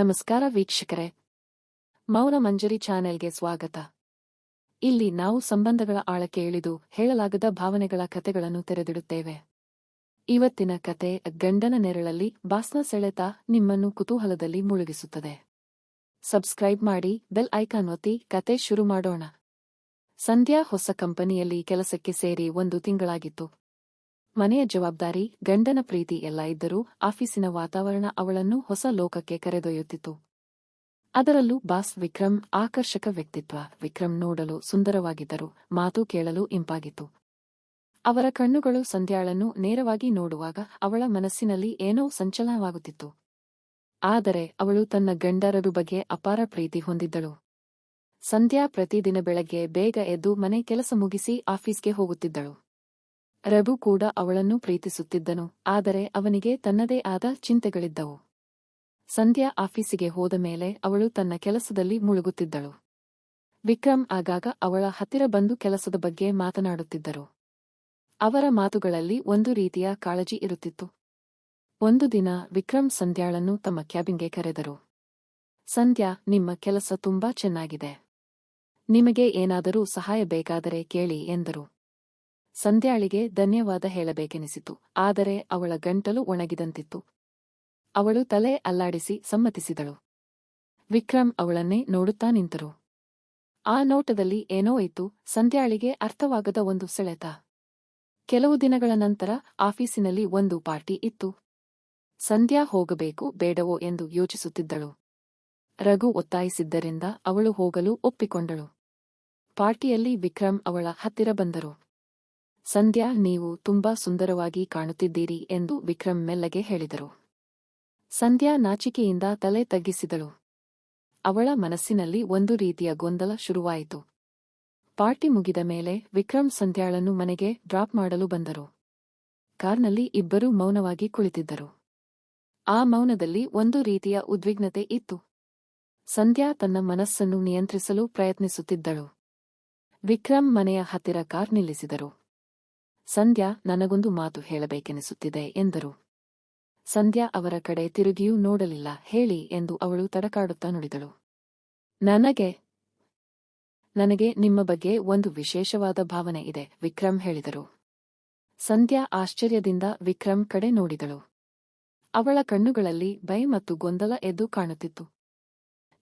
ನಮಸ್ಕಾರ ವೀಕ್ಷಕರೇ. ಮೌನ ಮಂಜರಿ ಚಾನೆಲ್ಗೆ ಸ್ವಾಗತ. ಇಲ್ಲಿ ನಾವು ಸಂಬಂಧಗಳ ಆಳಕ್ಕೆ ಇಳಿದು ಹೇಳಲಾಗದ ಭಾವನೆಗಳ ಕಥೆಗಳನ್ನು ತೆರೆದಿಡುತ್ತೇವೆ. ಇವತ್ತಿನ ಕತೆ ಗಂಡನ ನೆರಳಲ್ಲಿ ಬಾಸ್ನ ಸೆಳೆತ ನಿಮ್ಮನ್ನು ಕುತೂಹಲದಲ್ಲಿ ಮುಳುಗಿಸುತ್ತದೆ. ಸಬ್ಸ್ಕ್ರೈಬ್ ಮಾಡಿ ಬೆಲ್ ಐಕಾನ್ ಒತ್ತಿ ಕತೆ ಶುರು ಮಾಡೋಣ. ಸಂಧ್ಯಾ ಹೊಸ ಕಂಪನಿಯಲ್ಲಿ ಕೆಲಸಕ್ಕೆ ಸೇರಿ ಒಂದು ತಿಂಗಳಾಗಿತ್ತು. ಮನೆಯ ಜವಾಬ್ದಾರಿ, ಗಂಡನ ಪ್ರೀತಿ ಎಲ್ಲ ಇದ್ದರೂ ಆಫೀಸಿನ ವಾತಾವರಣ ಅವಳನ್ನು ಹೊಸ ಲೋಕಕ್ಕೆ ಕರೆದೊಯ್ಯುತ್ತಿತ್ತು. ಅದರಲ್ಲೂ ಬಾಸ್ ವಿಕ್ರಮ್ ಆಕರ್ಷಕ ವ್ಯಕ್ತಿತ್ವ, ವಿಕ್ರಮ್ ನೋಡಲು ಸುಂದರವಾಗಿದ್ದರು, ಮಾತು ಕೇಳಲು ಇಂಪಾಗಿತ್ತು. ಅವರ ಕಣ್ಣುಗಳು ಸಂಧ್ಯಾಳನ್ನು ನೇರವಾಗಿ ನೋಡುವಾಗ ಅವಳ ಮನಸ್ಸಿನಲ್ಲಿ ಏನೋ ಸಂಚಲನವಾಗುತ್ತಿತ್ತು. ಆದರೆ ಅವಳು ತನ್ನ ಗಂಡರರು ಬಗ್ಗೆ ಅಪಾರ ಪ್ರೀತಿ ಹೊಂದಿದ್ದಳು. ಸಂಧ್ಯಾ ಪ್ರತಿದಿನ ಬೆಳಗ್ಗೆ ಬೇಗ ಎದ್ದು ಮನೆ ಕೆಲಸ ಮುಗಿಸಿ ಆಫೀಸ್ಗೆ ಹೋಗುತ್ತಿದ್ದಳು. ರಘು ಕೂಡ ಅವಳನ್ನು ಪ್ರೀತಿಸುತ್ತಿದ್ದನು, ಆದರೆ ಅವನಿಗೆ ತನ್ನದೇ ಆದ ಚಿಂತೆಗಳಿದ್ದವು. ಸಂಧ್ಯಾ ಆಫೀಸಿಗೆ ಹೋದ ಮೇಲೆ ಅವಳು ತನ್ನ ಕೆಲಸದಲ್ಲಿ ಮುಳುಗುತ್ತಿದ್ದಳು. ವಿಕ್ರಮ್ ಆಗಾಗ ಅವಳ ಹತ್ತಿರ ಬಂದು ಕೆಲಸದ ಬಗ್ಗೆ ಮಾತನಾಡುತ್ತಿದ್ದರು. ಅವರ ಮಾತುಗಳಲ್ಲಿ ಒಂದು ರೀತಿಯ ಕಾಳಜಿ ಇರುತ್ತಿತ್ತು. ಒಂದು ದಿನ ವಿಕ್ರಮ್ ಸಂಧ್ಯಾಳನ್ನು ತಮ್ಮ ಕ್ಯಾಬಿನ್ಗೆ ಕರೆದರು. ಸಂಧ್ಯಾ, ನಿಮ್ಮ ಕೆಲಸ ತುಂಬಾ ಚೆನ್ನಾಗಿದೆ. ನಿಮಗೆ ಏನಾದರೂ ಸಹಾಯ ಬೇಕಾದರೆ ಕೇಳಿ ಎಂದರು. ಸಂಧ್ಯಾಳಿಗೆ ಧನ್ಯವಾದ ಹೇಳಬೇಕೆನಿಸಿತು, ಆದರೆ ಅವಳ ಗಂಟಲು ಒಣಗಿದಂತಿತ್ತು. ಅವಳು ತಲೆ ಅಲ್ಲಾಡಿಸಿ ಸಮ್ಮತಿಸಿದಳು. ವಿಕ್ರಮ್ ಅವಳನ್ನೇ ನೋಡುತ್ತಾ ನಿಂತರು. ಆ ನೋಟದಲ್ಲಿ ಏನೋ ಇತ್ತು, ಸಂಧ್ಯಾಳಿಗೆ ಅರ್ಥವಾಗದ ಒಂದು ಸೆಳೆತ. ಕೆಲವು ದಿನಗಳ ನಂತರ ಆಫೀಸಿನಲ್ಲಿ ಒಂದು ಪಾರ್ಟಿ ಇತ್ತು. ಸಂಧ್ಯಾ ಹೋಗಬೇಕು, ಬೇಡವೋ ಎಂದು ಯೋಚಿಸುತ್ತಿದ್ದಳು. ರಘು ಒತ್ತಾಯಿಸಿದ್ದರಿಂದ ಅವಳು ಹೋಗಲು ಒಪ್ಪಿಕೊಂಡಳು. ಪಾರ್ಟಿಯಲ್ಲಿ ವಿಕ್ರಮ್ ಅವಳ ಹತ್ತಿರ ಬಂದರು. ಸಂಧ್ಯಾ, ನೀವು ತುಂಬಾ ಸುಂದರವಾಗಿ ಕಾಣುತ್ತಿದ್ದೀರಿ ಎಂದು ವಿಕ್ರಮ್ ಮೆಲ್ಲಗೆ ಹೇಳಿದರು. ಸಂಧ್ಯಾ ನಾಚಿಕೆಯಿಂದ ತಲೆ ತಗ್ಗಿಸಿದಳು. ಅವಳ ಮನಸ್ಸಿನಲ್ಲಿ ಒಂದು ರೀತಿಯ ಗೊಂದಲ ಶುರುವಾಯಿತು. ಪಾರ್ಟಿ ಮುಗಿದ ಮೇಲೆ ವಿಕ್ರಮ್ ಸಂಧ್ಯಾಳನ್ನು ಮನೆಗೆ ಡ್ರಾಪ್ ಮಾಡಲು ಬಂದರು. ಕಾರ್ನಲ್ಲಿ ಇಬ್ಬರೂ ಮೌನವಾಗಿ ಕುಳಿತಿದ್ದರು. ಆ ಮೌನದಲ್ಲಿ ಒಂದು ರೀತಿಯ ಉದ್ವಿಗ್ನತೆ ಇತ್ತು. ಸಂಧ್ಯಾ ತನ್ನ ಮನಸ್ಸನ್ನು ನಿಯಂತ್ರಿಸಲು ಪ್ರಯತ್ನಿಸುತ್ತಿದ್ದಳು. ವಿಕ್ರಮ್ ಮನೆಯ ಹತ್ತಿರ ಕಾರ್ ನಿಲ್ಲಿಸಿದರು. ಸಂಧ್ಯಾ ನನಗೊಂದು ಮಾತು ಹೇಳಬೇಕೆನಿಸುತ್ತಿದೆ ಎಂದರು. ಸಂಧ್ಯಾ ಅವರ ಕಡೆ ತಿರುಗಿಯೂ ನೋಡಲಿಲ್ಲ, ಹೇಳಿ ಎಂದು ಅವಳು ತಡಕಾಡುತ್ತಾ ನುಡಿದಳು. ನನಗೆ ನನಗೆ ನಿಮ್ಮ ಬಗ್ಗೆ ಒಂದು ವಿಶೇಷವಾದ ಭಾವನೆ ಇದೆ ವಿಕ್ರಮ್ ಹೇಳಿದರು. ಸಂಧ್ಯಾ ಆಶ್ಚರ್ಯದಿಂದ ವಿಕ್ರಮ್ ಕಡೆ ನೋಡಿದಳು. ಅವಳ ಕಣ್ಣುಗಳಲ್ಲಿ ಭಯ ಮತ್ತು ಗೊಂದಲ ಎದ್ದು ಕಾಣುತ್ತಿತ್ತು.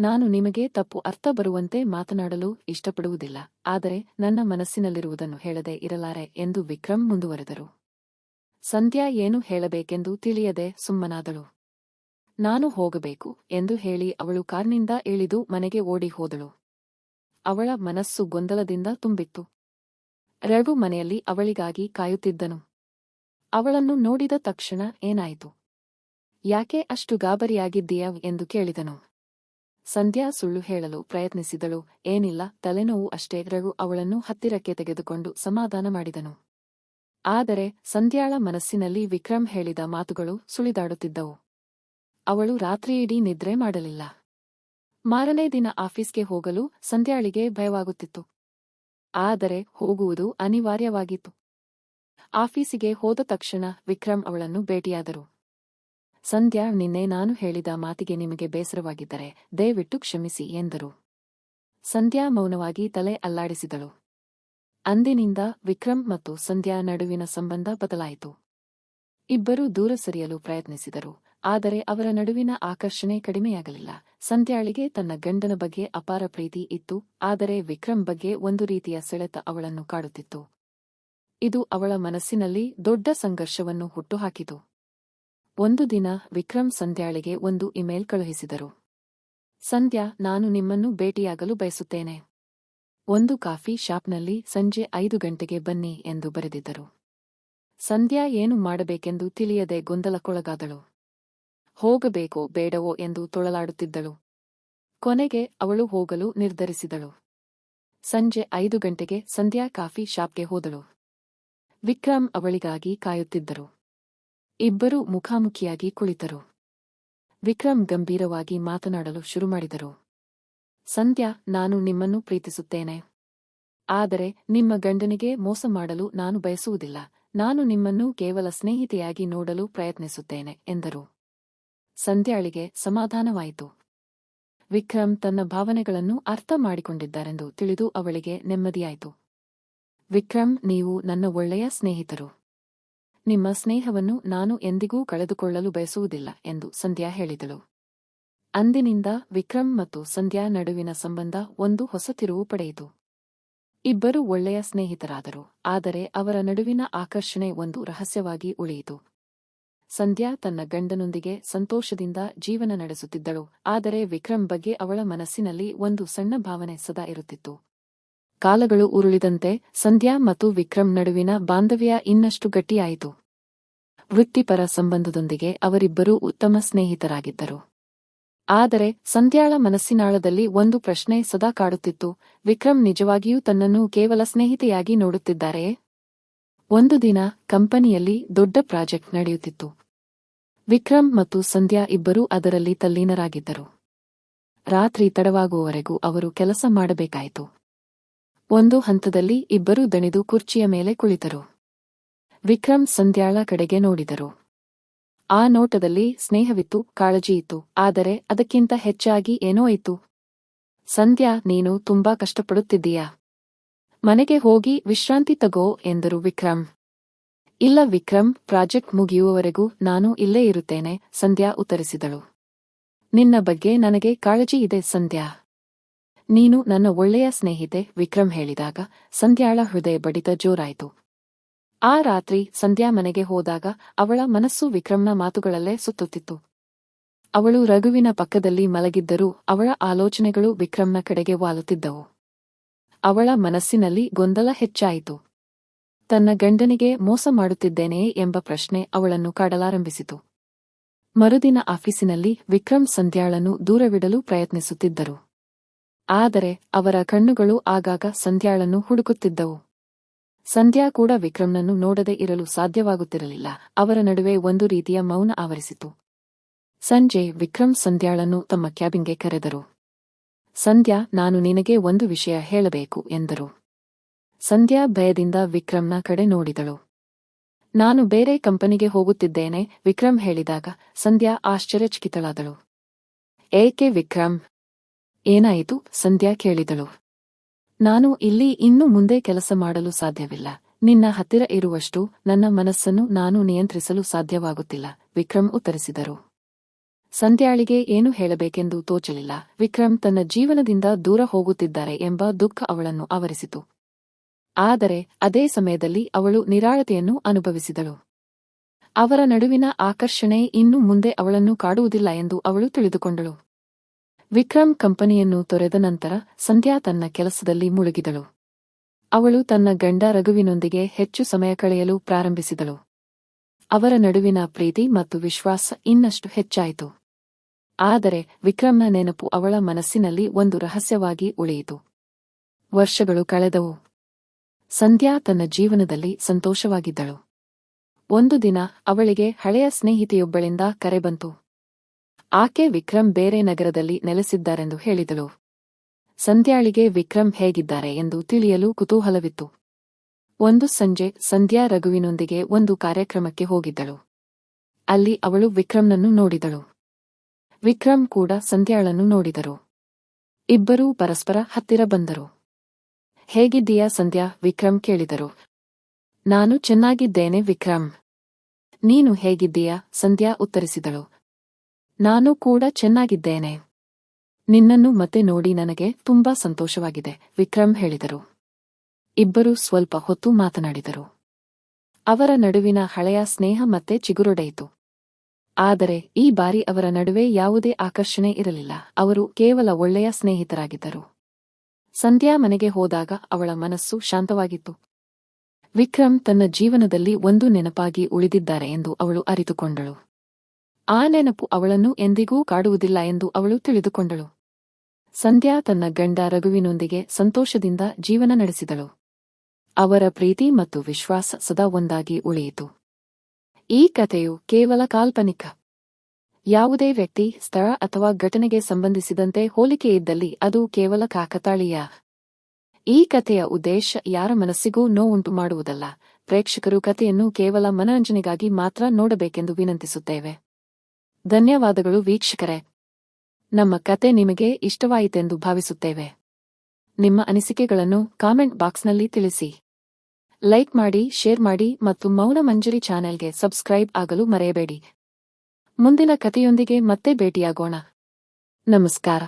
ನಾನು ನಿಮಗೆ ತಪ್ಪು ಅರ್ಥ ಬರುವಂತೆ ಮಾತನಾಡಲು ಇಷ್ಟಪಡುವುದಿಲ್ಲ, ಆದರೆ ನನ್ನ ಮನಸ್ಸಿನಲ್ಲಿರುವುದನ್ನು ಹೇಳದೆ ಇರಲಾರೆ ಎಂದು ವಿಕ್ರಮ್ ಮುಂದುವರೆದರು. ಸಂಧ್ಯಾ ಏನು ಹೇಳಬೇಕೆಂದು ತಿಳಿಯದೆ ಸುಮ್ಮನಾದಳು. ನಾನು ಹೋಗಬೇಕು ಎಂದು ಹೇಳಿ ಅವಳು ಕಾರ್ನಿಂದ ಇಳಿದು ಮನೆಗೆ ಓಡಿ ಹೋದಳು. ಅವಳ ಮನಸ್ಸು ಗೊಂದಲದಿಂದ ತುಂಬಿತ್ತು. ರಘು ಮನೆಯಲ್ಲಿ ಅವಳಿಗಾಗಿ ಕಾಯುತ್ತಿದ್ದನು. ಅವಳನ್ನು ನೋಡಿದ ತಕ್ಷಣ ಏನಾಯಿತು? ಯಾಕೆ ಅಷ್ಟು ಗಾಬರಿಯಾಗಿದ್ದೀಯ ಎಂದು ಕೇಳಿದನು. ಸಂಧ್ಯಾ ಸುಳ್ಳು ಹೇಳಲು ಪ್ರಯತ್ನಿಸಿದಳು. ಏನಿಲ್ಲ, ತಲೆನೋವು ಅಷ್ಟೇ. ರಘು ಅವಳನ್ನು ಹತ್ತಿರಕ್ಕೆ ತೆಗೆದುಕೊಂಡು ಸಮಾಧಾನ ಮಾಡಿದನು. ಆದರೆ ಸಂಧ್ಯಾಳ ಮನಸ್ಸಿನಲ್ಲಿ ವಿಕ್ರಮ್ ಹೇಳಿದ ಮಾತುಗಳು ಸುಳಿದಾಡುತ್ತಿದ್ದವು. ಅವಳು ರಾತ್ರಿಯಿಡೀ ನಿದ್ರೆ ಮಾಡಲಿಲ್ಲ. ಮಾರನೇ ದಿನ ಆಫೀಸ್ಗೆ ಹೋಗಲು ಸಂಧ್ಯಾಳಿಗೆ ಭಯವಾಗುತ್ತಿತ್ತು. ಆದರೆ ಹೋಗುವುದು ಅನಿವಾರ್ಯವಾಗಿತ್ತು. ಆಫೀಸಿಗೆ ಹೋದ ತಕ್ಷಣ ವಿಕ್ರಮ್ ಅವಳನ್ನು ಭೇಟಿಯಾದರು. ಸಂಧ್ಯಾ, ನಿನ್ನೆ ನಾನು ಹೇಳಿದ ಮಾತಿಗೆ ನಿಮಗೆ ಬೇಸರವಾಗಿದ್ದರೆ ದಯವಿಟ್ಟು ಕ್ಷಮಿಸಿ ಎಂದರು. ಸಂಧ್ಯಾ ಮೌನವಾಗಿ ತಲೆ ಅಲ್ಲಾಡಿಸಿದಳು. ಅಂದಿನಿಂದ ವಿಕ್ರಮ್ ಮತ್ತು ಸಂಧ್ಯಾ ನಡುವಿನ ಸಂಬಂಧ ಬದಲಾಯಿತು. ಇಬ್ಬರೂ ದೂರ ಸರಿಯಲು ಪ್ರಯತ್ನಿಸಿದರು, ಆದರೆ ಅವರ ನಡುವಿನ ಆಕರ್ಷಣೆ ಕಡಿಮೆಯಾಗಲಿಲ್ಲ. ಸಂಧ್ಯಾಳಿಗೆ ತನ್ನ ಗಂಡನ ಬಗ್ಗೆ ಅಪಾರ ಪ್ರೀತಿ ಇತ್ತು, ಆದರೆ ವಿಕ್ರಮ್ ಬಗ್ಗೆ ಒಂದು ರೀತಿಯ ಸೆಳೆತ ಅವಳನ್ನು ಕಾಡುತ್ತಿತ್ತು. ಇದು ಅವಳ ಮನಸ್ಸಿನಲ್ಲಿ ದೊಡ್ಡ ಸಂಘರ್ಷವನ್ನು ಹುಟ್ಟುಹಾಕಿತು. ಒಂದು ದಿನ ವಿಕ್ರಮ್ ಸಂಧ್ಯಾಳಿಗೆ ಒಂದು ಇಮೇಲ್ ಕಳುಹಿಸಿದರು. ಸಂಧ್ಯಾ, ನಾನು ನಿಮ್ಮನ್ನು ಭೇಟಿಯಾಗಲು ಬಯಸುತ್ತೇನೆ. ಒಂದು ಕಾಫಿ ಶಾಪ್ನಲ್ಲಿ ಸಂಜೆ ಐದು ಗಂಟೆಗೆ ಬನ್ನಿ ಎಂದು ಬರೆದಿದ್ದರು. ಸಂಧ್ಯಾ ಏನು ಮಾಡಬೇಕೆಂದು ತಿಳಿಯದೆ ಗೊಂದಲಕ್ಕೊಳಗಾದಳು. ಹೋಗಬೇಕೋ ಬೇಡವೋ ಎಂದು ತೊಳಲಾಡುತ್ತಿದ್ದಳು. ಕೊನೆಗೆ ಅವಳು ಹೋಗಲು ನಿರ್ಧರಿಸಿದಳು. ಸಂಜೆ ಐದು ಗಂಟೆಗೆ ಸಂಧ್ಯಾ ಕಾಫಿ ಶಾಪ್ಗೆ ಹೋದಳು. ವಿಕ್ರಮ್ ಅವಳಿಗಾಗಿ ಕಾಯುತ್ತಿದ್ದರು. ಇಬ್ಬರೂ ಮುಖಾಮುಖಿಯಾಗಿ ಕುಳಿತರು. ವಿಕ್ರಮ್ ಗಂಭೀರವಾಗಿ ಮಾತನಾಡಲು ಶುರುಮಾಡಿದರು. ಸಂಧ್ಯಾ, ನಾನು ನಿಮ್ಮನ್ನು ಪ್ರೀತಿಸುತ್ತೇನೆ. ಆದರೆ ನಿಮ್ಮ ಗಂಡನಿಗೆ ಮೋಸ ಮಾಡಲು ನಾನು ಬಯಸುವುದಿಲ್ಲ. ನಾನು ನಿಮ್ಮನ್ನು ಕೇವಲ ಸ್ನೇಹಿತೆಯಾಗಿ ನೋಡಲು ಪ್ರಯತ್ನಿಸುತ್ತೇನೆ, ಎಂದರು. ಸಂಧ್ಯಾಳಿಗೆ ಸಮಾಧಾನವಾಯಿತು. ವಿಕ್ರಮ್ ತನ್ನ ಭಾವನೆಗಳನ್ನು ಅರ್ಥ ಮಾಡಿಕೊಂಡಿದ್ದಾರೆಂದು ತಿಳಿದು ಅವಳಿಗೆ ನೆಮ್ಮದಿಯಾಯಿತು. ವಿಕ್ರಮ್, ನೀವು ನನ್ನ ಒಳ್ಳೆಯ ಸ್ನೇಹಿತರು. ನಿಮ್ಮ ಸ್ನೇಹವನ್ನು ನಾನು ಎಂದಿಗೂ ಕಳೆದುಕೊಳ್ಳಲು ಬಯಸುವುದಿಲ್ಲ ಎಂದು ಸಂಧ್ಯಾ ಹೇಳಿದಳು. ಅಂದಿನಿಂದ ವಿಕ್ರಮ್ ಮತ್ತು ಸಂಧ್ಯಾ ನಡುವಿನ ಸಂಬಂಧ ಒಂದು ಹೊಸ ತಿರುವು ಪಡೆಯಿತು. ಇಬ್ಬರು ಒಳ್ಳೆಯ ಸ್ನೇಹಿತರಾದರು, ಆದರೆ ಅವರ ನಡುವಿನ ಆಕರ್ಷಣೆ ಒಂದು ರಹಸ್ಯವಾಗಿ ಉಳಿಯಿತು. ಸಂಧ್ಯಾ ತನ್ನ ಗಂಡನೊಂದಿಗೆ ಸಂತೋಷದಿಂದ ಜೀವನ ನಡೆಸುತ್ತಿದ್ದಳು, ಆದರೆ ವಿಕ್ರಮ್ ಬಗ್ಗೆ ಅವಳ ಮನಸ್ಸಿನಲ್ಲಿ ಒಂದು ಸಣ್ಣ ಭಾವನೆ ಸದಾ ಇರುತ್ತಿತ್ತು. ಕಾಲಗಳು ಉರುಳಿದಂತೆ ಸಂಧ್ಯಾ ಮತ್ತು ವಿಕ್ರಮ್ ನಡುವಿನ ಬಾಂಧವ್ಯ ಇನ್ನಷ್ಟು ಗಟ್ಟಿಯಾಯಿತು. ವೃತ್ತಿಪರ ಸಂಬಂಧದೊಂದಿಗೆ ಅವರಿಬ್ಬರೂ ಉತ್ತಮ ಸ್ನೇಹಿತರಾಗಿದ್ದರು. ಆದರೆ ಸಂಧ್ಯಾಳ ಮನಸ್ಸಿನಾಳದಲ್ಲಿ ಒಂದು ಪ್ರಶ್ನೆ ಸದಾ ಕಾಡುತ್ತಿತ್ತು ವಿಕ್ರಮ್ ನಿಜವಾಗಿಯೂ ತನ್ನನ್ನು ಕೇವಲ ಸ್ನೇಹಿತೆಯಾಗಿ ನೋಡುತ್ತಿದ್ದಾರೆಯೇ? ಒಂದು ದಿನ ಕಂಪನಿಯಲ್ಲಿ ದೊಡ್ಡ ಪ್ರಾಜೆಕ್ಟ್ ನಡೆಯುತ್ತಿತ್ತು. ವಿಕ್ರಮ್ ಮತ್ತು ಸಂಧ್ಯಾ ಇಬ್ಬರೂ ಅದರಲ್ಲಿ ತಲ್ಲೀನರಾಗಿದ್ದರು. ರಾತ್ರಿ ತಡವಾಗುವವರೆಗೂ ಅವರು ಕೆಲಸ ಮಾಡಬೇಕಾಯಿತು. ಒಂದು ಹಂತದಲ್ಲಿ ಇಬ್ಬರೂ ದಣಿದು ಕುರ್ಚಿಯ ಮೇಲೆ ಕುಳಿತರು. ವಿಕ್ರಮ್ ಸಂಧ್ಯಾಳ ಕಡೆಗೆ ನೋಡಿದರು. ಆ ನೋಟದಲ್ಲಿ ಸ್ನೇಹವಿತ್ತು ಕಾಳಜಿಯಿತ್ತು ಆದರೆ ಅದಕ್ಕಿಂತ ಹೆಚ್ಚಾಗಿ ಏನೋ ಇತ್ತು. ಸಂಧ್ಯಾ, ನೀನು ತುಂಬಾ ಕಷ್ಟಪಡುತ್ತಿದ್ದೀಯಾ? ಮನೆಗೆ ಹೋಗಿ ವಿಶ್ರಾಂತಿ ತಗೋ ಎಂದರು ವಿಕ್ರಮ್. ಇಲ್ಲ ವಿಕ್ರಮ್, ಪ್ರಾಜೆಕ್ಟ್ ಮುಗಿಯುವವರೆಗೂ ನಾನು ಇಲ್ಲೇ ಇರುತ್ತೇನೆ, ಸಂಧ್ಯಾ ಉತ್ತರಿಸಿದಳು. ನಿನ್ನ ಬಗ್ಗೆ ನನಗೆ ಕಾಳಜಿ ಇದೆ, ಸಂಧ್ಯಾ. ನೀನು ನನ್ನ ಒಳ್ಳೆಯ ಸ್ನೇಹಿತೆ ವಿಕ್ರಮ್ ಹೇಳಿದಾಗ, ಸಂಧ್ಯಾಳ ಹೃದಯ ಬಡಿತ ಜೋರಾಯಿತು. ಆ ರಾತ್ರಿ ಸಂಧ್ಯಾ ಮನೆಗೆ ಹೋದಾಗ, ಅವಳ ಮನಸ್ಸು ವಿಕ್ರಮ್ನ ಮಾತುಗಳಲ್ಲೇ ಸುತ್ತುತ್ತಿತ್ತು. ಅವಳು ರಘುವಿನ ಪಕ್ಕದಲ್ಲಿ ಮಲಗಿದ್ದರೂ, ಅವಳ ಆಲೋಚನೆಗಳು ವಿಕ್ರಮ್ನ ಕಡೆಗೆ ವಾಲುತ್ತಿದ್ದವು. ಅವಳ ಮನಸ್ಸಿನಲ್ಲಿ ಗೊಂದಲ ಹೆಚ್ಚಾಯಿತು. ತನ್ನ ಗಂಡನಿಗೆ ಮೋಸ ಮಾಡುತ್ತಿದ್ದೇನೆಯೇ ಎಂಬ ಪ್ರಶ್ನೆ ಅವಳನ್ನು ಕಾಡಲಾರಂಭಿಸಿತು. ಮರುದಿನ ಆಫೀಸಿನಲ್ಲಿ ವಿಕ್ರಮ್ ಸಂಧ್ಯಾಳನ್ನು ದೂರವಿಡಲು ಪ್ರಯತ್ನಿಸುತ್ತಿದ್ದರು. ಆದರೆ ಅವರ ಕಣ್ಣುಗಳು ಆಗಾಗ ಸಂಧ್ಯಾಳನ್ನು ಹುಡುಕುತ್ತಿದ್ದವು. ಸಂಧ್ಯಾ ಕೂಡ ವಿಕ್ರಮ್ನನ್ನು ನೋಡದೆ ಇರಲು ಸಾಧ್ಯವಾಗುತ್ತಿರಲಿಲ್ಲ. ಅವರ ನಡುವೆ ಒಂದು ರೀತಿಯ ಮೌನ ಆವರಿಸಿತು. ಸಂಜೆ ವಿಕ್ರಮ್ ಸಂಧ್ಯಾಳನ್ನು ತಮ್ಮ ಕ್ಯಾಬಿನ್ಗೆ ಕರೆದರು. ಸಂಧ್ಯಾ, ನಾನು ನಿನಗೆ ಒಂದು ವಿಷಯ ಹೇಳಬೇಕು ಎಂದರು. ಸಂಧ್ಯಾ ಭಯದಿಂದ ವಿಕ್ರಮ್ನ ಕಡೆ ನೋಡಿದಳು. ನಾನು ಬೇರೆ ಕಂಪನಿಗೆ ಹೋಗುತ್ತಿದ್ದೇನೆ, ವಿಕ್ರಮ್ ಹೇಳಿದಾಗ ಸಂಧ್ಯಾ ಆಶ್ಚರ್ಯಚಕಿತಳಾದಳು. ಏಕೆ ವಿಕ್ರಮ್? ಏನಾಯಿತು? ಸಂಧ್ಯಾ ಕೇಳಿದಳು. ನಾನು ಇಲ್ಲಿ ಇನ್ನು ಮುಂದೆ ಕೆಲಸ ಮಾಡಲು ಸಾಧ್ಯವಿಲ್ಲ. ನಿನ್ನ ಹತ್ತಿರ ಇರುವಷ್ಟು ನನ್ನ ಮನಸ್ಸನ್ನು ನಾನು ನಿಯಂತ್ರಿಸಲು ಸಾಧ್ಯವಾಗುತ್ತಿಲ್ಲ ವಿಕ್ರಮ್ ಉತ್ತರಿಸಿದರು. ಸಂಧ್ಯಾಳಿಗೆ ಏನು ಹೇಳಬೇಕೆಂದು ತೋಚಲಿಲ್ಲ. ವಿಕ್ರಮ್ ತನ್ನ ಜೀವನದಿಂದ ದೂರ ಹೋಗುತ್ತಿದ್ದಾರೆ ಎಂಬ ದುಃಖ ಅವಳನ್ನು ಆವರಿಸಿತು. ಆದರೆ ಅದೇ ಸಮಯದಲ್ಲಿ ಅವಳು ನಿರಾಳತೆಯನ್ನು ಅನುಭವಿಸಿದಳು. ಅವರ ನಡುವಿನ ಆಕರ್ಷಣೆ ಇನ್ನು ಮುಂದೆ ಅವಳನ್ನು ಕಾಡುವುದಿಲ್ಲ ಎಂದು ಅವಳು ತಿಳಿದುಕೊಂಡಳು. ವಿಕ್ರಮ್ ಕಂಪನಿಯನ್ನು ತೊರೆದ ನಂತರ ಸಂಧ್ಯಾ ತನ್ನ ಕೆಲಸದಲ್ಲಿ ಮುಳುಗಿದಳು. ಅವಳು ತನ್ನ ಗಂಡ ರಘುವಿನೊಂದಿಗೆ ಹೆಚ್ಚು ಸಮಯ ಕಳೆಯಲು ಪ್ರಾರಂಭಿಸಿದಳು. ಅವರ ನಡುವಿನ ಪ್ರೀತಿ ಮತ್ತು ವಿಶ್ವಾಸ ಇನ್ನಷ್ಟು ಹೆಚ್ಚಾಯಿತು. ಆದರೆ ವಿಕ್ರಮ್ನ ನೆನಪು ಅವಳ ಮನಸ್ಸಿನಲ್ಲಿ ಒಂದು ರಹಸ್ಯವಾಗಿ ಉಳಿಯಿತು. ವರ್ಷಗಳು ಕಳೆದವು. ಸಂಧ್ಯಾ ತನ್ನ ಜೀವನದಲ್ಲಿ ಸಂತೋಷವಾಗಿದ್ದಳು. ಒಂದು ದಿನ ಅವಳಿಗೆ ಹಳೆಯ ಸ್ನೇಹಿತೆಯೊಬ್ಬಳಿಂದ ಕರೆ ಬಂತು. ಆಕೆ ವಿಕ್ರಮ್ ಬೇರೆ ನಗರದಲ್ಲಿ ನೆಲೆಸಿದ್ದಾರೆಂದು ಹೇಳಿದಳು. ಸಂಧ್ಯಾಳಿಗೆ ವಿಕ್ರಮ್ ಹೇಗಿದ್ದಾರೆ ಎಂದು ತಿಳಿಯಲು ಕುತೂಹಲವಿತ್ತು. ಒಂದು ಸಂಜೆ ಸಂಧ್ಯಾ ರಘುವಿನೊಂದಿಗೆ ಒಂದು ಕಾರ್ಯಕ್ರಮಕ್ಕೆ ಹೋಗಿದ್ದಳು. ಅಲ್ಲಿ ಅವಳು ವಿಕ್ರಮ್ನನ್ನು ನೋಡಿದಳು. ವಿಕ್ರಮ್ ಕೂಡ ಸಂಧ್ಯಾಳನ್ನು ನೋಡಿದರು. ಇಬ್ಬರೂ ಪರಸ್ಪರ ಹತ್ತಿರ ಬಂದರು. ಹೇಗಿದ್ದೀಯಾ ಸಂಧ್ಯಾ? ವಿಕ್ರಮ್ ಕೇಳಿದರು. ನಾನು ಚೆನ್ನಾಗಿದ್ದೇನೆ ವಿಕ್ರಮ್ ನೀನು ಹೇಗಿದ್ದೀಯಾ? ಸಂಧ್ಯಾ ಉತ್ತರಿಸಿದಳು. ನಾನು ಕೂಡ ಚೆನ್ನಾಗಿದ್ದೇನೆ. ನಿನ್ನನ್ನು ಮತ್ತೆ ನೋಡಿ ನನಗೆ ತುಂಬಾ ಸಂತೋಷವಾಗಿದೆ, ವಿಕ್ರಮ್ ಹೇಳಿದರು. ಇಬ್ಬರು ಸ್ವಲ್ಪ ಹೊತ್ತು ಮಾತನಾಡಿದರು. ಅವರ ನಡುವಿನ ಹಳೆಯ ಸ್ನೇಹ ಮತ್ತೆ ಚಿಗುರೊಡೆಯಿತು. ಆದರೆ ಈ ಬಾರಿ ಅವರ ನಡುವೆ ಯಾವುದೇ ಆಕರ್ಷಣೆ ಇರಲಿಲ್ಲ, ಅವರು ಕೇವಲ ಒಳ್ಳೆಯ ಸ್ನೇಹಿತರಾಗಿದ್ದರು. ಸಂಧ್ಯಾ ಮನೆಗೆ ಹೋದಾಗ ಅವಳ ಮನಸ್ಸು ಶಾಂತವಾಗಿತ್ತು. ವಿಕ್ರಮ್ ತನ್ನ ಜೀವನದಲ್ಲಿ ಒಂದು ನೆನಪಾಗಿ ಉಳಿದಿದ್ದಾರೆ ಎಂದು ಅವಳು ಅರಿತುಕೊಂಡಳು. ಆ ನೆನಪು ಅವಳನ್ನು ಎಂದಿಗೂ ಕಾಡುವುದಿಲ್ಲ ಎಂದು ಅವಳು ತಿಳಿದುಕೊಂಡಳು. ಸಂಧ್ಯಾ ತನ್ನ ಗಂಡ ರಘುವಿನೊಂದಿಗೆ ಸಂತೋಷದಿಂದ ಜೀವನ ನಡೆಸಿದಳು. ಅವರ ಪ್ರೀತಿ ಮತ್ತು ವಿಶ್ವಾಸ ಸದಾ ಒಂದಾಗಿ ಉಳಿಯಿತು. ಈ ಕಥೆಯು ಕೇವಲ ಕಾಲ್ಪನಿಕ. ಯಾವುದೇ ವ್ಯಕ್ತಿ, ಸ್ಥಳ ಅಥವಾ ಘಟನೆಗೆ ಸಂಬಂಧಿಸಿದಂತೆ ಹೋಲಿಕೆ ಇದ್ದಲ್ಲಿ ಅದು ಕೇವಲ ಕಾಕತಾಳೀಯ. ಈ ಕಥೆಯ ಉದ್ದೇಶ ಯಾರ ಮನಸ್ಸಿಗೂ ನೋವುಂಟು ಮಾಡುವುದಲ್ಲ. ಪ್ರೇಕ್ಷಕರು ಕಥೆಯನ್ನು ಕೇವಲ ಮನರಂಜನೆಗಾಗಿ ಮಾತ್ರ ನೋಡಬೇಕೆಂದು ವಿನಂತಿಸುತ್ತೇವೆ. ಧನ್ಯವಾದಗಳು ವೀಕ್ಷಕರೇ. ನಮ್ಮ ಕತೆ ನಿಮಗೆ ಇಷ್ಟವಾಯಿತೆಂದು ಭಾವಿಸುತ್ತೇವೆ. ನಿಮ್ಮ ಅನಿಸಿಕೆಗಳನ್ನು ಕಾಮೆಂಟ್ ಬಾಕ್ಸ್ನಲ್ಲಿ ತಿಳಿಸಿ. ಲೈಕ್ ಮಾಡಿ, ಶೇರ್ ಮಾಡಿ ಮತ್ತು ಮೌನ ಮಂಜರಿ ಚಾನೆಲ್ಗೆ ಸಬ್ಸ್ಕ್ರೈಬ್ ಆಗಲು ಮರೆಯಬೇಡಿ. ಮುಂದಿನ ಕಥೆಯೊಂದಿಗೆ ಮತ್ತೆ ಭೇಟಿಯಾಗೋಣ. ನಮಸ್ಕಾರ.